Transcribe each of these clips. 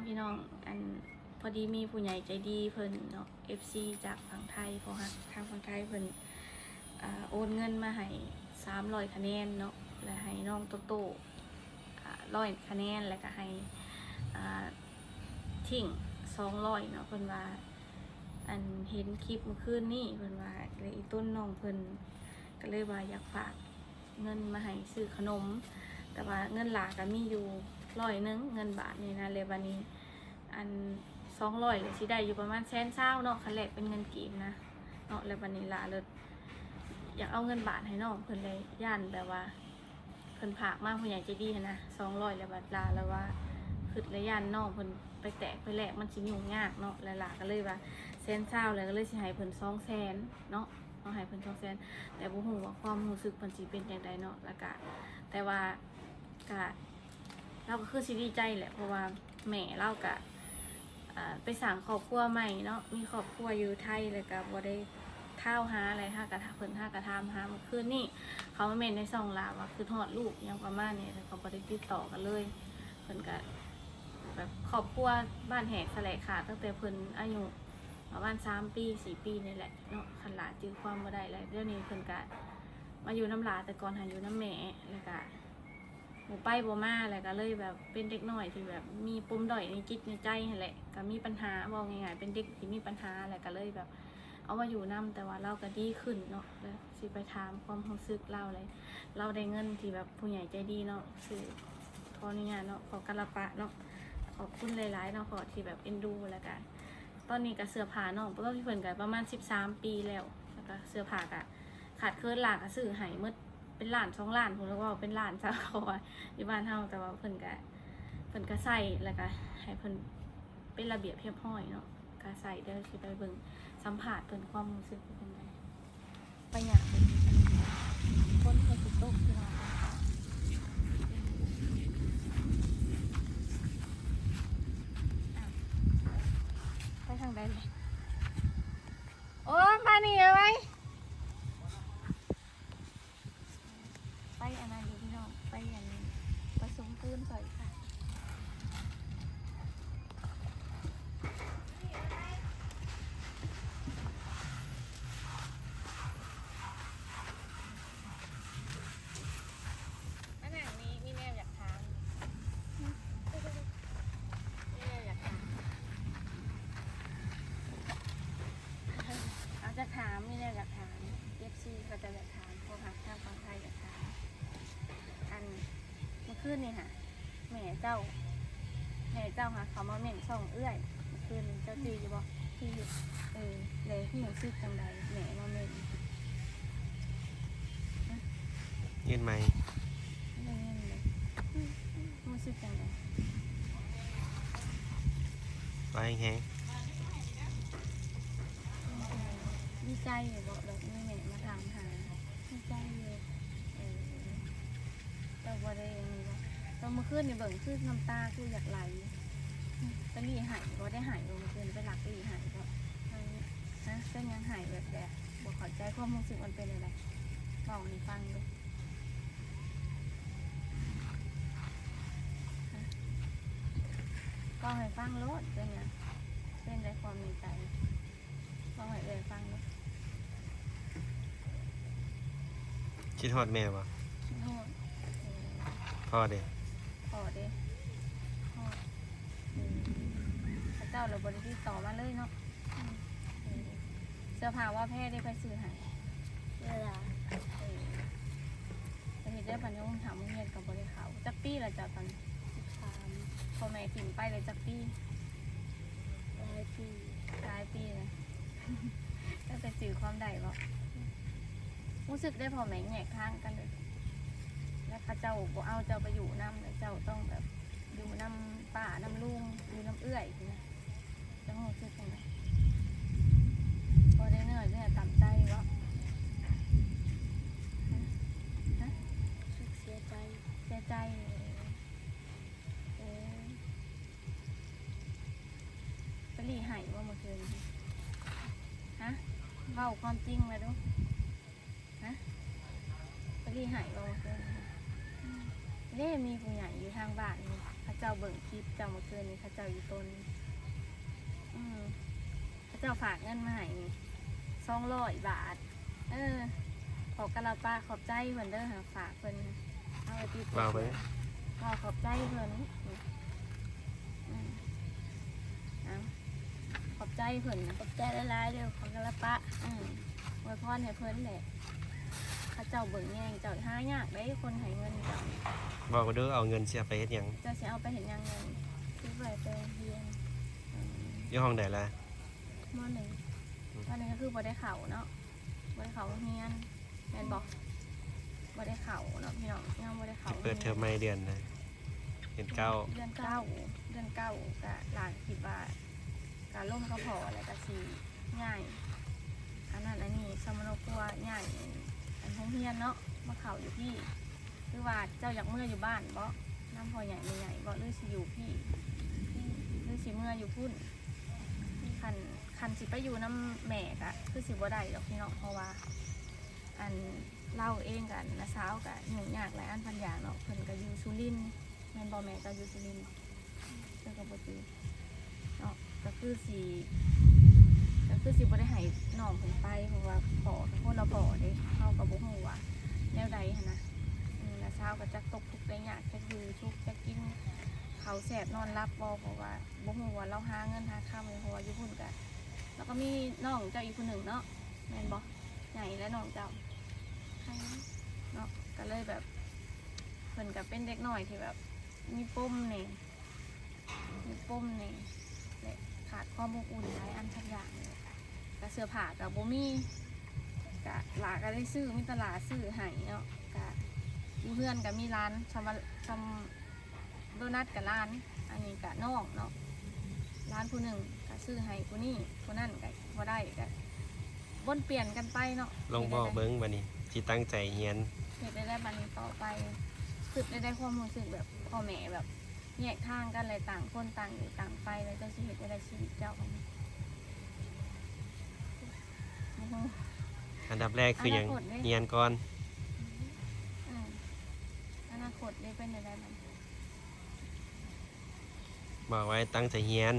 ะพี่น้องอันพอดีมีผู้ใหญ่ใจดีเพิ่นเนาะ FC จากฝั่งไทยเพราะทางฝั่งไทยเพิ่นอโอนเงินมาให้300คะแนนเนาะและให้น้องโตโต้ร้อยคะแนนแล้วก็ให้ทิ้ง200เนาะเพิ่นว่าอันเห็นคลิปเมื่อคืนนี่เพิ่นว่าเลยอีต้นน้องเพิ่นก็เลยว่าอยากฝากเงินมาให้ซื้อขนม แต่ว่าเงินหลาก็มีอยู่ ร้อยหนึ่งเงินบาทนี่นะเลยวันนี้อันสองร้อยเลยสิได้อยู่ประมาณแสนเศร้าเนาะคันแรกเป็นเงินกีบนะเนาะแล้ววันนี้หลาเลยอยากเอาเงินบาทให้น้องเพิ่นเลยย่านแบบว่าเพิ่นผากมากผู้ใหญ่ใจดีนะสองร้อยแล้วบัดลาแล้วว่าคือระย่านน้องเพิ่นไปแตกไปแลกมันสิยุ่งยากเนาะแล้วหลาก็เลยว่าแสนเศร้าแล้วก็เลยสิให้เพิ่นสองแสนเนาะเอาให้เพิ่นสองแสนแต่บ่ฮู้ว่าความรู้สึกเพิ่นสิเป็นจังไดเนาะแล้วก็แต่ว่ากะ เราก็คือสิดีใจแหละเพราะว่าแม่เรากะไปสั่งครอบครัวใหม่เนาะมีครอบครัวอยู่ไทยเลยกะบ่ได้ข้าวหาอะไรห้ากระทะเพิ่นห้ากระทามหาเมื่อคืนนี่เขามาเมนในซองลาว่าคือทอดลูกยังประมาณนี้แต่เขาบ่ได้ติดต่อกันเลยเพิ่นกะแบบครอบครัวบ้านแหกแสลขาดตั้งแต่เพิ่นอายุประมาณสามปีสี่ปีนี่แหละเนาะคันหลาจื้อความบ่ได้เลยเดี๋ยวนี้เพิ่นกะมาอยู่น้ำหลาแต่ก่อนหาอยู่น้ำแม่แล้วก็ หมูไปบ่มาอะไรก็เลยแบบเป็นเด็กหน้อยที่แบบมีปมด้อยในจิตในใจนั่นแหละก็มีปัญหาบอกง่ายๆเป็นเด็กที่มีปัญหาอะไรก็เลยแบบ เอามาอยู่นํแต่ว่าเราก็ดีขึ้นเนาะแล้วสิไปถามความรู้สึกเราเลย เราได้เงินที่แบบผู้ใหญ่ใจดีเนาะสื่อขออนุญาตเนาะขอกระปะเนาะขอบคุณหลายๆเนาะขอที่แบบเอ็นดูแล้วกันตอนนี้ก็เสื้อผ้าเนาะเพราะว่าพี่เพิ่นก็ประมาณ 13 ปีแล้วแล้วก็เสื้อผ้าก็ขาดเคินหลากก็ซื้อห้หมด เป็นหลานสองหลานผมเรียกว่าเป็นหลานเจ้าเขาว่าอยู่บ้านเฮาแต่ว่าเพิ่นก็เพิ่นก็ใส่แล้วก็ให้เพิ่นเป็นระเบียบเรียบร้อยเนาะก็ใส่เดี๋ยวสิไปเบิ่งสัมผัสเพิ่นความรู้สึกเป็นจังไปหยังเบิ่งคนเพิ่นสิตกที่ว่าอ้าวไปทางใดเลยโอ้มานี่เอาไว้ ไปอันนั้นอยู่ อย่างผสมปูนใส่ นนี่ค่ะแม่เจ้าแม่เจ้าค่ะเขามาเหม็นส่องเอื้อยเมื่อคืนนี่เจ้าจีอยู่บ่ที่อยู่เออเลยที่หนูซื้อจังใดแม่มาเหม็นยืนไหมไม่เงินเลยมาซื้อจังใดไปแฮงดีใจอยู่บ่แบบมีแม่มาถามหาดีใจอยู่เออแต่บ่ได้อันนี้บ่ ตอนเมื่อคืนนี่เบิ่งคือน้ำตาคืออยากไหลไปรีหายบ่ได้หายบ่เมื่อคืนไปหลักรีหายบ่ฮะเป็นยังหายแบบแบบบอกขอใจความรู้สึกมันเป็นอะไรบอกให้ฟังดูฮะบอกให้ฟังรถเป็นยังเป็นในความในใจบอกให้เอ่ยฟังดูคิดฮอดแม่วะคิดโทษเออพ่อเด้ พอเด้พอเออพระเจ้าเราบริที่ต่อมาเลยเนาะอืมเออเสื้อผ้าว่าแพ้ได้ไปซื้อใหายเวลาเออแต่เห็นได้ปัญญาถามมึงเรียนกับบริเขาจักปี้ละจ้ะตอนสามพ่อแม่ถิ่มไปเลยจักปี้หลายปีหลายปีเลยตั้งแต่จือความใดบ่รู้สึกได้พ่อแม่แยกทางกันเลย แล้วเข้าเจ้าบ่เอาเจ้าไปอยู่น้ำแล้วเจ้าต้องแบบอยู่น้ำป่าน้ำลุงอยู่น้ำเอื้อยสินะจะรู้สึกยังไงพอได้เหนื่อยเนี่ยต่ำใจวะสุขเสียใจเสียใจเออไปรีหายว่าเมื่อคืนฮะเล่าความจริงมาดูฮะไปรีหายว่าเมื่อคืน เล่มีผู้ใหญ่อยู่ทางบ้านนี่เขาเขาเจ้าเบิ่งคลิปเจ้าเมื่อคืนนี้เขาเจ้าอยู่ต้นอืมเขาเจ้าฝากเงินมาให้นี่สองร้อยบาท เออ ขอกระลาปาขอบใจเพิ่นเด้อหาฝากเพิ่นเอาไปติดว่าไปก็ขอบใจเพิ่นอืมเอาขอบใจเพิ่นนะขอบใจหลายๆเด้อขอกระปะอืมอวยพรให้เพิ่นแหละ เขาเจ้าเบิ่งแยงเจ้าหายากได้คนให้เงินเจ้าบอกมาดูเอาเงินเสียไปเฮ็ดหยังเจ้าสิเอาไปเห็นยังเงินที่ไปไปโรงเรียนอืมอยู่ห้องใดล่ะมอหนึ่งมอหนึ่งก็คือบ่ได้เข่าเนาะบ่ได้เข่าโรงเรียนแม่นบอกบ่ได้เข่าเนาะพี่น้องยังบ่ได้เข่าจะเปิดเทอมใหม่เดือนใดเดือนเก้าเดือนเก้าเดือนเก้าก็หลานคิดว่าการล่มเขาพออะไรก็สิง่ายอันนั้นอันนี้สมโนครัวง่าย อันห้องเรียนเนาะมาเข่าอยู่พี่หรือว่าเจ้าอยากเมื่ออยู่บ้านบ่น้ำพอใหญ่ไม่ใหญ่บ่หรือสิอยู่พี่หรือสิเมื่ออยู่พุ่นคันคันสิไปอยู่น้ำแม่กะคือสิบ่ได้ดอกพี่น้องเพราะว่า อันเล่าเองกันนะสาวกะหนุ่งยากหลายอันพันอย่างเนาะเพิ่นก็อยู่สุรินทร์แม่นบ่แม่ก็อยู่สุรินทร์เพิ่นก็บ่จือเนาะก็คือสิ ก็คือสิบ่ได้ให้น้องเพิ่นไปเพราะว่าพอทุกคนเราพอเด้เฮาก็บ่ฮู้ว่าแนวใดหันนะอืมนะสาก็จักตกทุกข์ได้ยากจักอยู่ทุกข์จักกินเขาแสบนอนรับบ่เพราะว่าบ่ฮู้ว่าเราหาเงินหาค่ำเลยเพราะว่าอยู่พุ่นกันแล้วก็มีน้องเจ้าอีกคนหนึ่งเนาะแม่นบ่ใหญ่และน้องเจ้าใครเนาะก็เลยแบบเพิ่นก็เป็นเด็กน้อยที่แบบ มีปมนี่มีปมนี่และขาดความอบอุ่นหลายอันทักอย่างเลย ก็เสื้อผ้าก็บ่มีก็หลาก็ได้ซื้อมีตลาดซื้อให้เนาะก็อยู่เพื่อนก็มีร้านชำว่าชำโดนัทกับร้าน อันนี้กับน้องเนาะร้านผู้หนึ่งก็ซื้อให้ผู้นี้ผู้นั่นก็พอได้ก็วนเปลี่ยนกันไปเนาะลองบอกเบิ้งบัดนี้สิตั้งใจเฮียนเหตุได้ได้บัดนต่อไปคือได้ได้ความรู้สึกแบบพ่อแม่แบบแยกทางกันเลยต่างคนต่างอยู่ต่างไปเลยเจ้าชีวิตได้ชีวิตเจ้าของมันโอ้โหอันดับแรกคือหยังอนาคตเด้เฮียนก่อนอืมอนาคตได้เป็นอะไรมันบอกไว้ตั้งใจเฮียน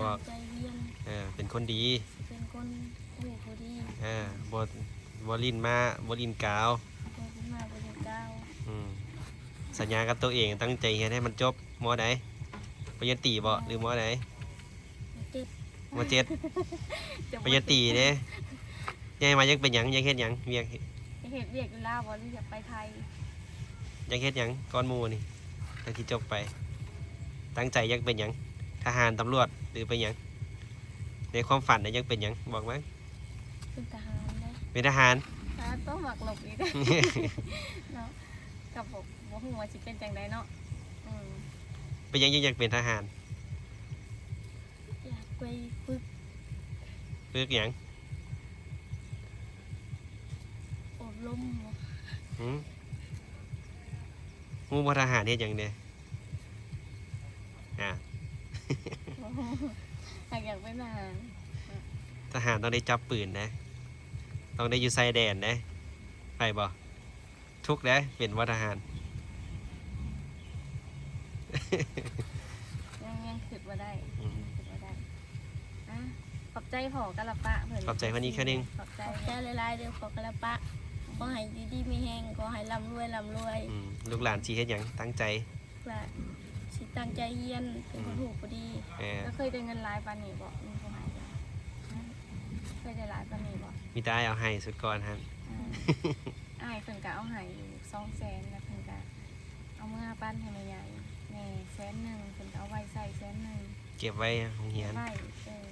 บอกใจเรียนเออเป็นคนดีเป็นคนผู้ผู้ดีเออบ่บ่ลิ้นมาบ่ลิ้นกาวตัวที่มาเป็นเก้าอืมสัญญากับตัวเองตั้งใจเฮียนให้มันจบมอใดปริญญาตรีบ่หรือมอใดเจ็ด มอเจ็ดจะปริญญาตรีเด้ยายมายังเป็นหยังยังเฮ็ดหยังเวียกจะเห็นเรียกอยู่ลาวบ่หรืออยากไปไทยยังเฮ็ดหยังก้อนหมูนี่ตั้งที่จบไป ตั้งใจอยังเป็นหยังทหารตำรวจหรือเป็นหยังในความฝันน่ะยังเป็นหยังบอกมั้งเป็นทหารได้เป็นทหารอ่าต้องหมักหลบอีกเนาะกับผมบ่ฮู้ว่าสิเป็นจังไดเนาะอืมเป็นหยังยังอยากเป็นทหารอยาก ไปฝึกเลือกหยังอบรมหืมงูบ่ทหารเฮ็ดหยังเด้อ่าอยากอยากเป็นทหารทหารต้องได้จับปืนนะ ต้องได้อยู่ชายแดนนะไปบ่ทุกข์นะเป็นว่าทหาร ยังยังคิดบ่ได้อืมคิดบ่ได้อะ ขอบใจพ่อกะละปะเพิ่นขอบใจคนนี้แค่นึงขอบใจขอบใจหลายๆเด้อขอกระปะขอให้ดีดีๆมีแหงขอให้ร่ำรวยร่ำรวยอืมลูกหลานสิเฮ็ดหยังตั้งใจและสิตั้งใจเรียนเป็นคนถูกผู้ดีเออก็เคยได้เงินหลายปานนี้บ่มีผู้ให้บ่เคยได้หลายปานนี้บ่มีแตาเอาให้สุดก่อนฮะอ่า อ้ายเพิ่นก็เอาให้อยู่200,000แล้วเพิ่นก็เอาเมื่อปั้นให้แม่ใหญ่แม่แสนหนึงเพิ่นก็เอาไว้ใส่แสนหนึง เก็บไว้โรงเรียนไว้เออ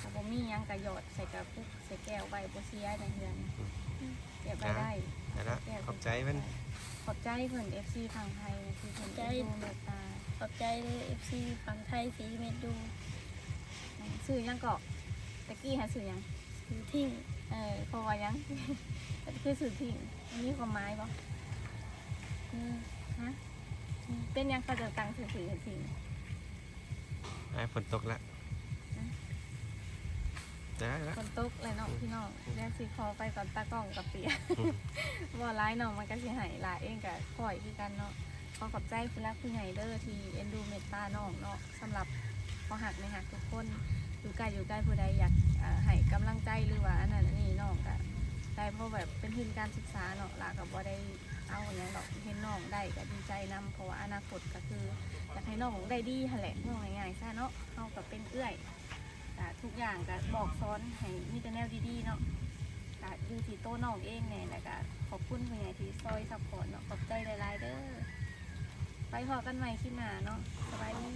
ถ้าบ่มีหยังก็หยอดใส่กระปุกใส่แก้วไว้บ่เสียในเฮือนเก็บไว้ได้นั่นละขอบใจเพิ่นขอบใจเพิ่น FC ทางไทยนะที่เพิ่นใจดูเมตตาขอบใจเลยเอฟซีฝั่งไทยสีเม็ดดูสื่อหยังเกาะตะกี้หาสื่อหยังถือทิ้งเออเพราะว่าหยังคือสื่อทิ้งมีความหมายบ่อืมฮะเป็นหยังเขาจะตั้งสื่อสื่อทิ้ง ไอ้ฝนตกละได้ละฝนตกเลยเนาะพี่น้องแล้สิขอไปก่อนตากล้องกับเปียอืมบ่ร้ายเนาะมันก็สิใหายหลายเองกับข่อยคือกันเนาะขอขอบใจคุณรักผู้ใหญ่เด้อที่เอ็นดูเมตตาน้องเนาะสำหรับพอหักในหักทุกคนอยู่ใกล้อยู่ใกล้ผู้ใดอยากอ่าให้กำลังใจหรือว่าอันนั้นอันนี้น้องก็ได้เพราะแบบเป็นทุนการศึกษาเนาะหลากับบ่ได้ เอาอย่างดอกเห็นน้องได้ก็ดีใจนํเพราะว่าอนาคตก็คืออยากให้น้องได้ดีหั่นแหละน้องง่ายๆซะเนาะเฮาก็เป็นเอื้อยก็ทุกอย่างก็บอกสอนให้มีแต่แนวดีๆเนาะก็อยู่ที่โตวน้องเองเนี่ยแล้วก็ขอบคุณผู้ใหญ่ที่ซอยซัพพอร์ตเนาะขอบใจหลายๆเด้อไปพอกันใหม่คลิปหน้าเนาะสบายดี